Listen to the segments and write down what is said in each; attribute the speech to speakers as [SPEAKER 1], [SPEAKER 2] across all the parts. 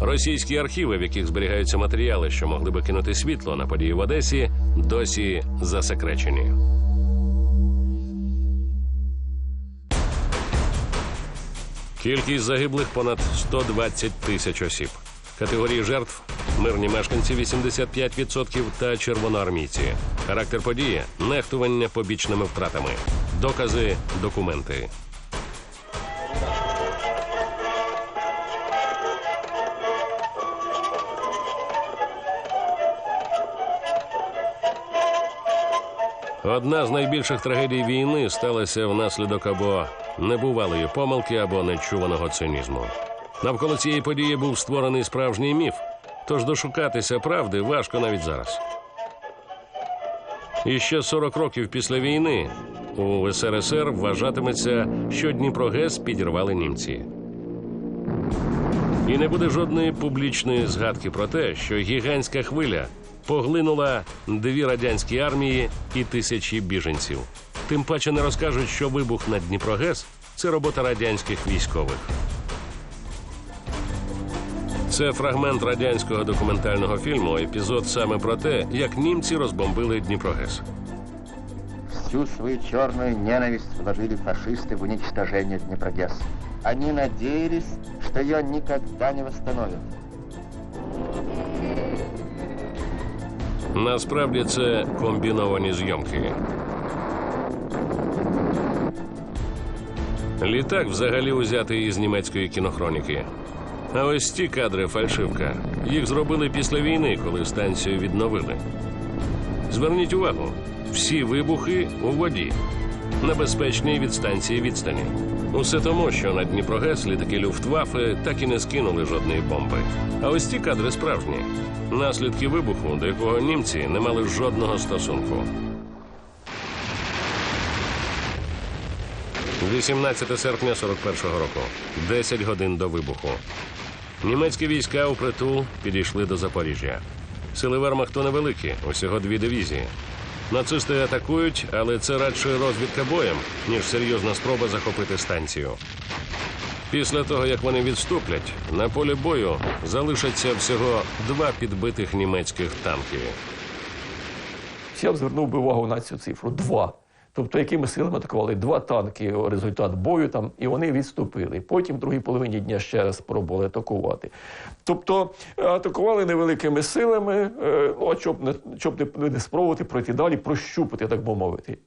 [SPEAKER 1] Російські архіви, в яких зберігаються матеріали, що могли би кинути світло на події в Одесі, досі засекречені. Кількість загиблих понад 120 тисяч осіб. Категорії жертв мирні мешканці 85% та червоноармійці. Характер події нехтування побічними втратами. Докази, документи. Одна з найбільших трагедій війни сталася внаслідок або небувалої помилки, або нечуваного цинізму. Навколо цієї події був створений справжній міф, тож дошукатися правди важко навіть зараз. І ще 40 років після війни у СРСР вважатиметься, що Дніпрогес підірвали німці. І не буде жодної публічної згадки про те, що гігантська хвиля поглинула дві радянські армії і тисячі біженців. Тим паче не розкажуть, що вибух на Дніпрогес це робота радянських військових. Це фрагмент радянського документального фільму, епізод саме про те, як німці розбомбили Дніпрогес.
[SPEAKER 2] Всю свою черную ненависть вложили фашисты в уничтожение Днепрогесса. Они надеялись, что ее никогда не восстановят.
[SPEAKER 1] Насправді це комбіновані зйомки. Літак взагалі узятий із німецької кінохроніки. А ось ці кадри фальшивка. Їх зробили після війни, коли станцію відновили. Зверніть увагу: всі вибухи у воді, на безпечній від відстані. Усе тому, що на Дніпрогес літаки Люфтваффе так і не скинули жодної бомби. А ось ці кадри справжні. Наслідки вибуху, до якого німці не мали жодного стосунку. 18 серпня 41-го року, 10 годин до вибуху. Німецькі війська у притул підійшли до Запоріжжя. Сили Вермахту невеликі, усього дві дивізії. Нацисти атакують, але це радше розвідка боєм, ніж серйозна спроба захопити станцію. Після того, як вони відступлять, на полі бою залишаться всього два підбитих німецьких танки.
[SPEAKER 3] Я б звернув би увагу на цю цифру два. Тобто, якими силами атакували два танки, результат бою там, і вони відступили. Потім в другій половині дня ще раз спробували атакувати. Тобто е, атакували невеликими силами, ну, а щоб не, щоб не, не спробувати пройти далі, прощупати, так би мовити.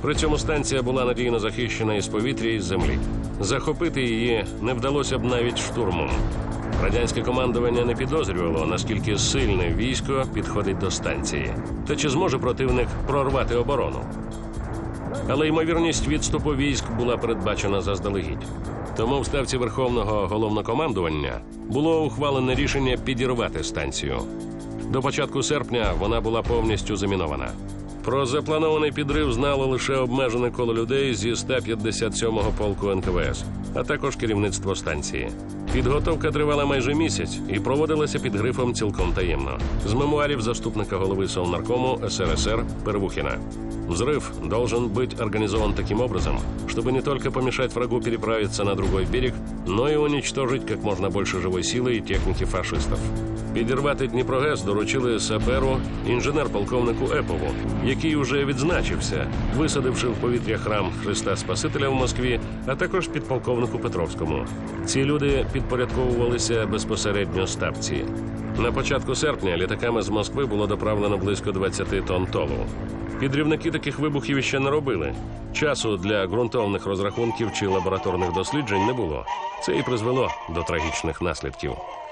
[SPEAKER 1] При цьому станція була надійно захищена із повітря і з землі. Захопити її не вдалося б навіть штурмом. Радянське командування не підозрювало, наскільки сильне військо підходить до станції, та чи зможе противник прорвати оборону. Але ймовірність відступу військ була передбачена заздалегідь. Тому в ставці Верховного головнокомандування було ухвалене рішення підірвати станцію. До початку серпня вона була повністю замінована. Про запланований підрив знало лише обмежене коло людей зі 157-го полку НКВС, а також керівництво станції. Підготовка тривала майже місяць і проводилася під грифом цілком таємно. З мемуарів заступника голови Совнаркому СРСР Первухина. Взрыв должен быть организован таким образом, чтобы не только помешать врагу переправиться на другой берег, но и уничтожить как можно больше живой силы и техники фашистов. Підірвати Дніпрогес доручили саперу інженер-полковнику Епову, який уже відзначився, висадивши в повітря храм Христа Спасителя в Москві, а також підполковнику Петровському. Ці люди підпорядковувалися безпосередньо ставці. На початку серпня літаками з Москви було доправлено близько 20 тонн толу. Підрівники таких вибухів ще не робили. Часу для ґрунтовних розрахунків чи лабораторних досліджень не було. Це і призвело до трагічних наслідків. –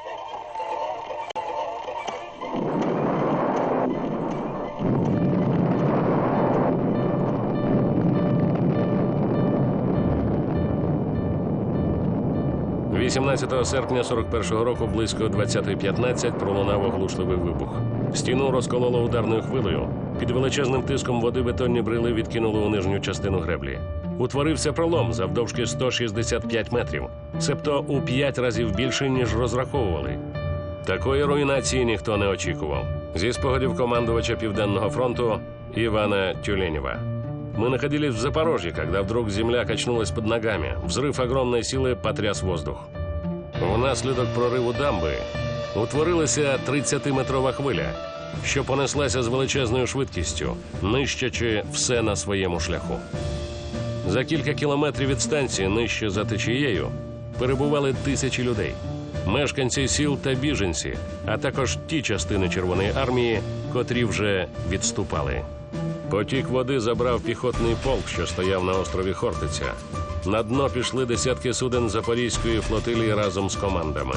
[SPEAKER 1] 18 серпня 41-го року близько 20.15 пролунав оглушливий вибух. Стіну розкололо ударною хвилею. Під величезним тиском води бетонні брили відкинули у нижню частину греблі. Утворився пролом завдовжки 165 метрів, себто у 5 разів більше, ніж розраховували. Такої руйнації ніхто не очікував. Зі спогадів командувача Південного фронту Ивана Тюленева. Мы находились в Запорожье, когда вдруг земля качнулась под ногами. Взрыв огромной силы потряс воздух. Внаслідок прориву дамби утворилася 30-метрова хвиля, що понеслася з величезною швидкістю, нищачи все на своєму шляху. За кілька кілометрів від станції нижче за течією перебували тисячі людей, мешканці сіл та біженці, а також ті частини Червоної армії, котрі вже відступали. Потік води забрав піхотний полк, що стояв на острові Хортиця. На дно пішли десятки суден Запорізької флотилії разом з командами.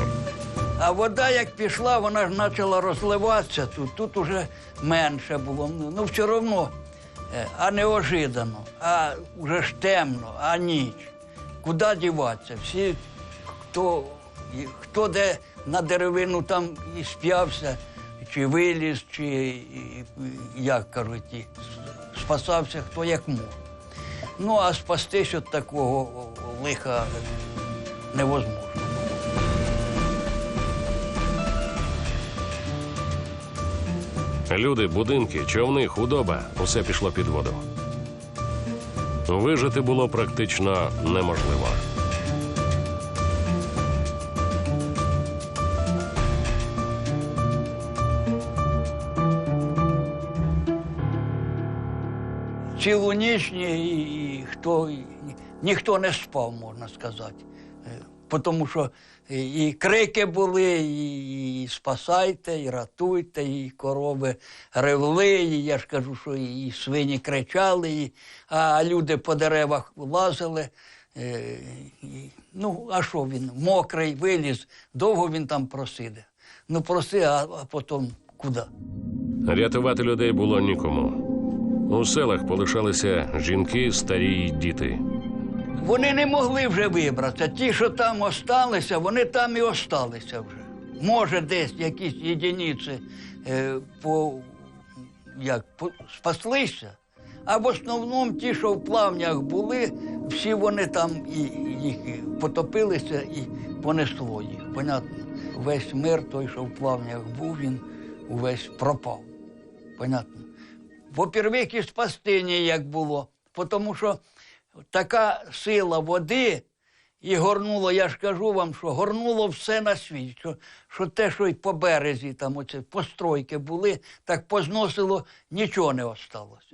[SPEAKER 4] А вода, як пішла, вона ж почала розливатися тут. Тут уже менше було. Ну, все одно, е, а неожиданно, а вже ж темно, а ніч. Куди діватися? Всі, хто, хто де на деревину там і сп'явся, чи виліз, чи як кажуть, спасався хто як мог. Ну, а спастись від такого лиха невозможно.
[SPEAKER 1] Люди, будинки, човни, худоба усе пішло під воду. Вижити було практично неможливо.
[SPEAKER 4] Цілу ніч ні, і, хто, ніхто не спав, можна сказати. Е, Тому що і, крики були, і, і спасайте, і рятуйте, і корови ревли, і я ж кажу, що і, і свині кричали, і, а люди по деревах лазили. Е, і, ну, а що він? Мокрий, виліз, довго він там просиде. Ну, проси, а, а потім куди?
[SPEAKER 1] Рятувати людей було нікому. У селах полишалися жінки, старі й діти.
[SPEAKER 4] Вони не могли вже вибратися. Ті, що там осталися, вони там і осталися вже. Може, десь якісь єдиниці е, по, як, по, спаслися. А в основному ті, що в плавнях були, всі вони там і їх потопилися і понесло їх. Понятно, весь мир той, що в плавнях був, він увесь пропав. Понятно. По-первих, і спасти ніяк було, тому що така сила води і горнуло, я ж кажу вам, що горнуло все на світ. Що, що те, що й по березі, там оце постройки були, так позносило, нічого не осталося.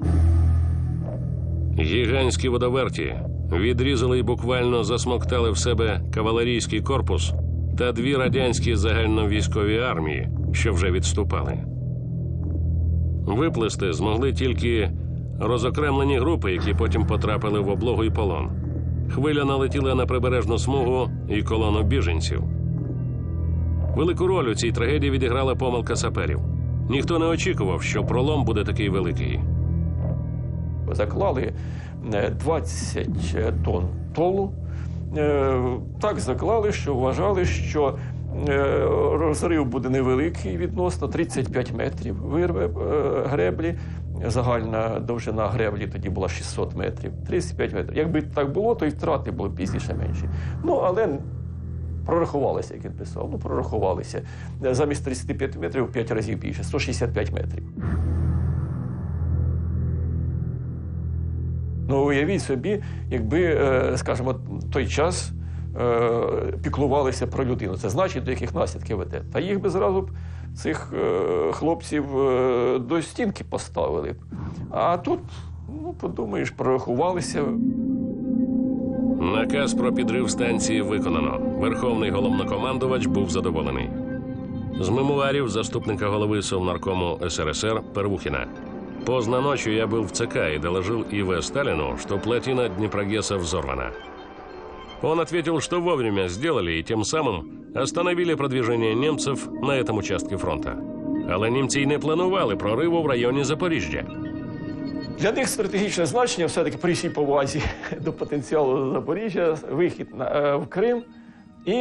[SPEAKER 1] Гігантські водоверті відрізали й буквально засмоктали в себе кавалерійський корпус та дві радянські загальновійськові армії, що вже відступали. Виплисти змогли тільки розокремлені групи, які потім потрапили в облогу і полон. Хвиля налетіла на прибережну смугу і колону біженців. Велику роль у цій трагедії відіграла помилка саперів. Ніхто не очікував, що пролом буде такий великий.
[SPEAKER 3] заклали е, 20 тонн толу. Е, Так заклали, що вважали, що е, розрив буде невеликий відносно 35 метрів вирве е, греблі. Загальна довжина греблі тоді була 600 метрів, 35 метрів. Якби так було, то і втрати були пізніше менші. Ну, але прорахувалися, як він писав. Ну, прорахувалися. Замість 35 метрів в 5 разів більше, 165 метрів. Ну, уявіть собі, якби, е, скажімо, той час е, піклувалися про людину. Це значить, до яких наслідків веде. Та їх би зразу б цих е, хлопців е, до стінки поставили. А тут, ну, подумаєш, прорахувалися.
[SPEAKER 1] Наказ про підрив станції виконано. Верховний головнокомандувач був задоволений. З мемуарів заступника головы Совнаркому СРСР Первухина. Поздно ночью я был в ЦК и доложил И.В. Сталину, что плотина Днепрогесса взорвана. Он ответил, что вовремя сделали и тем самым остановили продвижение немцев на этом участке фронта. Але німці не планували прориву в районі Запоріжжя.
[SPEAKER 3] Для них стратегічне значення все-таки при всій повазі до потенціалу Запоріжжя, вихід е, в Крим і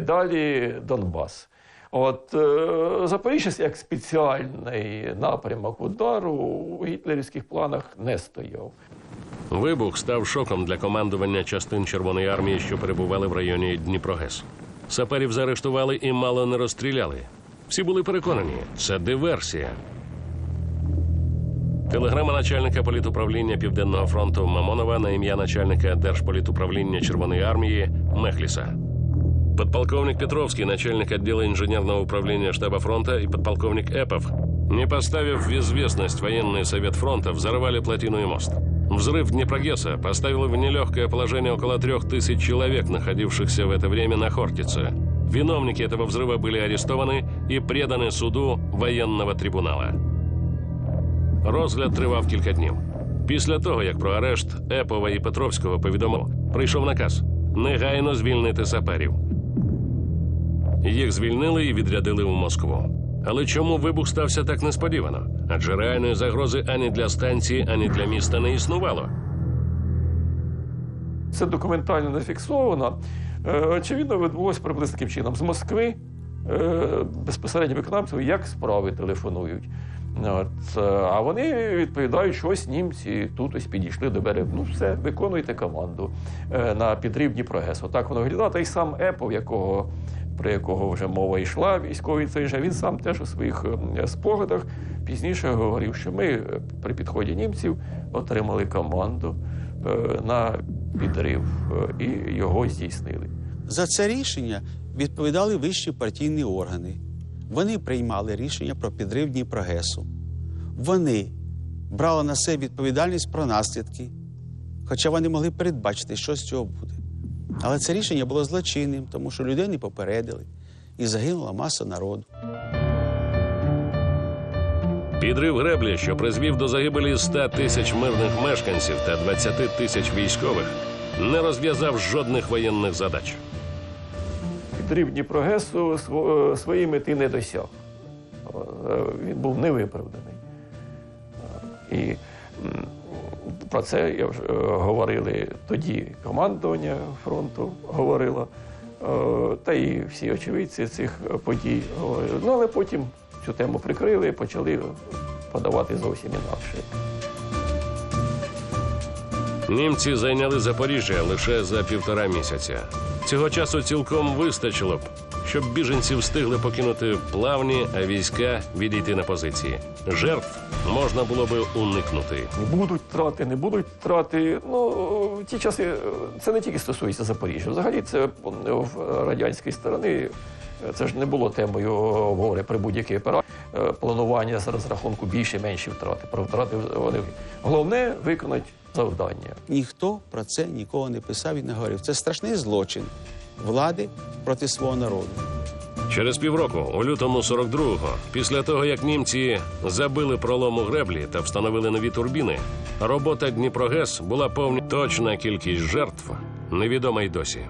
[SPEAKER 3] далі Донбас. От е, Запоріжжя як спеціальний напрямок удару у гітлерівських планах не стояв.
[SPEAKER 1] Вибух став шоком для командування частин Червоної армії, що перебували в районі Дніпрогес. Саперів заарештували і мало не розстріляли. Всі були переконані, це диверсія. Телеграма начальника політуправління Південного фронту Мамонова на ім'я начальника Держполітуправління Червоної армії Мехліса. Подполковник Петровский, начальник отдела инженерного управления штаба фронта, и подполковник Эпов, не поставив в известность военный совет фронта, взорвали плотину и мост. Взрыв Днепрогесса поставил в нелегкое положение около трех тысяч человек, находившихся в это время на Хортице. Виновники этого взрыва были арестованы и преданы суду воєнного трибунала. Розгляд тривав кілька днів. Після того, як про арешт Епова і Петровського повідомив, прийшов наказ негайно звільнити саперів. Їх звільнили і відрядили у Москву. Але чому вибух стався так несподівано? Адже реальної загрози ані для станції, ані для міста не існувало.
[SPEAKER 3] Це документально не фіксовано. Е, Очевидно, відбулося приблизно таким чином. З Москви е, безпосередньо виконавцю, як справи телефонують. От, е, а вони відповідають, що ось німці тут ось підійшли до берега. Ну, все, виконуйте команду на підрив Дніпрогес. Отак воно виглядає. Та й сам Епов, якого, про якого вже мова йшла, військовий цей же, він сам теж у своїх е, спогадах пізніше говорив, що ми е, при підході німців отримали команду е, на підрив е, і його здійснили.
[SPEAKER 5] За це рішення відповідали вищі партійні органи. Вони приймали рішення про підрив Дніпрогесу. Вони брали на себе відповідальність про наслідки, хоча вони могли передбачити, що з цього буде. Але це рішення було злочинним, тому що людей не попередили, і загинула маса народу.
[SPEAKER 1] Підрив греблі, що призвів до загибелі 100 тисяч мирних мешканців та 20 тисяч військових, не розв'язав жодних воєнних задач.
[SPEAKER 3] Підрив Дніпрогесу е, мети не досяг. Е, Він був невиправданий. Е, І про це я вже е, говорили тоді командування фронту говорило, е, та і всі очевидці цих подій говорили. Ну, але потім цю тему прикрили почали подавати зовсім інакше.
[SPEAKER 1] Німці зайняли Запоріжжя лише за півтора місяця. Цього часу цілком вистачило б, щоб біженці встигли покинути плавні, а війська відійти на позиції. Жертв можна було би уникнути.
[SPEAKER 3] Будуть втрати, не будуть втрати. Ну, в ті часи е, це не тільки стосується Запоріжжя. Взагалі, це е, в радянській сторони. Це ж не було темою обговорення при будь-якій операції. Е, Планування з розрахунку більше, менші втрати. Про втрати вони головне виконати завдання.
[SPEAKER 5] Ніхто про це нікого не писав і не говорив. Це страшний злочин влади проти свого народу.
[SPEAKER 1] Через півроку, у лютому 42-го, після того як німці забили пролом у греблі та встановили нові турбіни, робота Дніпрогес була повні. Точна кількість жертв невідома й досі.